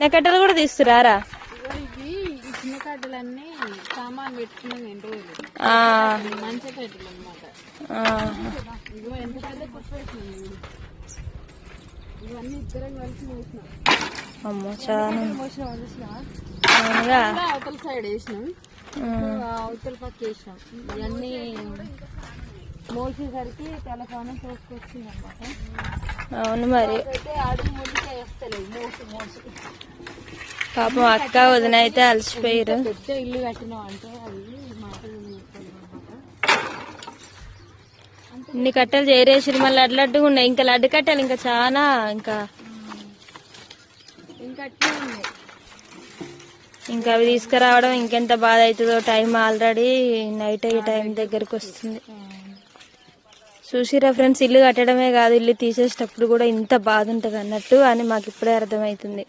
నా కట్టెలు కూడా చిన్న కట్టెలన్నీ సామాన్ పెట్టుకున్నాం రోజులు మంచి కట్టెలు అనమాట ఎంత పెద్ద. ఇవన్నీ ఇద్దరం కలిసి మోసినాం. అమ్మో చాలా. మోసినాం చూసినా అవునుగా. అవతల సైడ్ వేసినాం. అవతల పక్క వేసినాం. ఇవన్నీ మోసేసరికి తెలపానం తోసుకొచ్చింది అనమాట అవును మరి. పాపం అక్క వదిన అయితే అలసిపోయారు. పెద్ద ఇల్లు కట్టినాం అంటే అది మాటలు అనమాట ఇన్ని కట్టెలు చేరేసిరు మళ్ళీ అడ్లడ్డుగా ఉన్నాయి. ఇంకా లడ్డు కట్టెలు ఇంకా చాలా ఇంకా. ఇంకా అవి తీసుకురావడం ఇంకెంత బాధ అవుతుందో టైం ఆల్రెడీ నైట్ అయ్యే టైం దగ్గరకు వస్తుంది. చూసిరా ఫ్రెండ్స్ ఇల్లు కట్టడమే కాదు ఇల్లు తీసేసేటప్పుడు కూడా ఇంత బాధ ఉంటుంది అన్నట్టు అని మాకు ఇప్పుడే అర్థమవుతుంది.